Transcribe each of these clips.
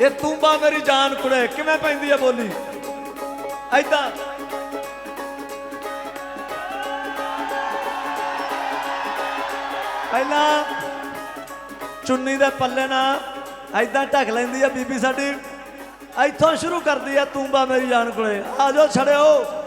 ਇਹ ਤੂੰਬਾ ਮੇਰੀ ਜਾਨ ਕੁੜੇ, ਕਿਵੇਂ ਪੈਂਦੀ ਆ ਬੋਲੀ? ਐਦਾਂ ਪਹਿਲਾਂ ਚੁੰਨੀ ਦੇ ਪੱਲੇ ਨਾਲ ਐਦਾਂ ਢੱਕ ਲੈਂਦੀ ਆ ਬੀਬੀ ਸਾਡੀ। ਇੱਥੋਂ ਸ਼ੁਰੂ ਕਰਦੀ ਆ ਤੂੰਬਾ ਮੇਰੀ ਜਾਨ ਕੁੜੇ। ਆ ਜਾਓ, ਛੜਿਓ।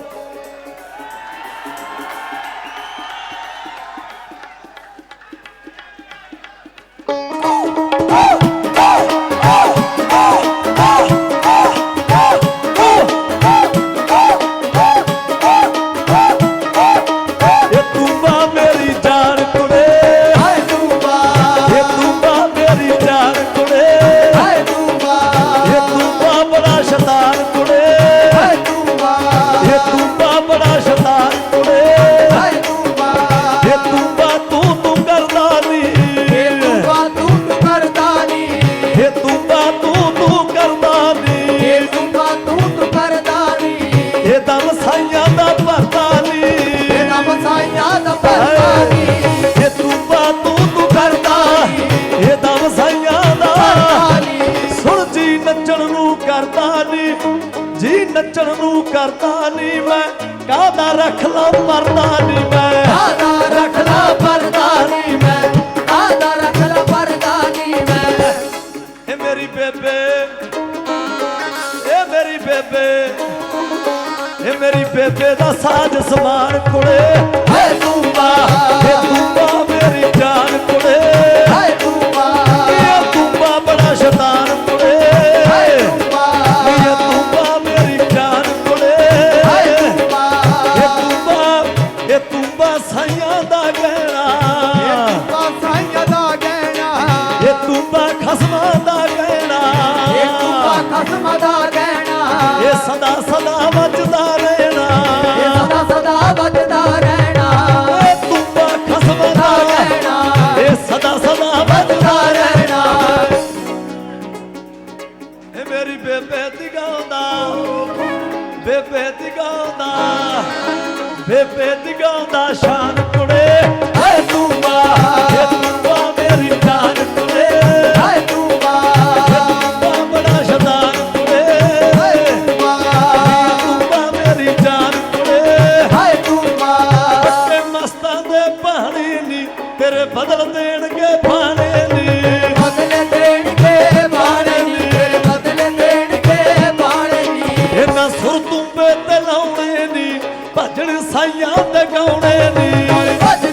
ਕਰਦਾ ਨੀ। ਇਹ ਤੂੰਬਾ ਤੂੰ ਤੂੰ ਕਰਦਾ ਤੂੰ ਤੂੰ ਤੂੰ ਇਹ ਦਮ ਸਾਈਆਂ ਦਾ ਸਾਈਆਂ ਪਰਦਾ ਤੂੰ ਤੂੰ ਕਰਦਾ ਦਮ ਸਾਈਆਂ ਸੁਣ ਜੀ ਨੱਚਣ ਨੂੰ ਕਰਦਾ ਨੀ। ਜੀ ਨੱਚਣ ਨੂੰ ਕਰਦਾ ਨੀ ਮੈਂ। ਕਾਹਦਾ ਰੱਖ ਲਾ ਮਰਦਾ ਨੀ ਮੈਂ। ਆਦਾ ਰੱਖ ਲਾ ਬੇਬੇ ਇਹ ਮੇਰੀ ਬੇਬੇ ਦਾ ਸਾਜ ਸਮਾਨ ਕੁੜੇ ਸਦਾ ਸਦਾ ਵੱਜਦਾ ਰਹਿਣਾ। ਇਹ ਸਦਾ ਸਦਾ ਵੱਜਦਾ ਰਹਿਣਾ। ਇਹ ਤੂੰਬਾ ਖਸਮਾਂ ਦਾ ਗਹਿਣਾ ਇਹ ਸਦਾ ਸਦਾ ਵੱਜਦਾ ਰਹਿਣਾ। ਰਹਿਣਾ। ਇਹ ਮੇਰੀ ਬੇਬੇ ਦੀ ਗਾਉਂਦਾ ਬੇਬੇ ਦੀ ਗਾਉਂਦਾ ਬੇਬੇ ਦੀ ਗਾਉਂਦਾ ਸ਼ਾਨ ਕੁੜੇ। ਤੇਰੇ ਬਦਲ ਦੇਣਗੇ ਬਾਣੇ ਨੀ। ਬਦਲ ਦੇਣਗੇ ਬਾਣੇ ਨੀ। ਤੇਰੇ ਬਦਲ ਦੇਣਗੇ ਬਾਣੇ ਨੀ। ਇਹਨਾਂ ਸੁਰ ਤੁੰਬੇ ਤੇ ਲਾਉਣੇ ਨੀ। ਭਜਣ ਸਾਈਆਂ ਤੇ ਗਾਉਣੇ ਨੀ। ਭਜਣ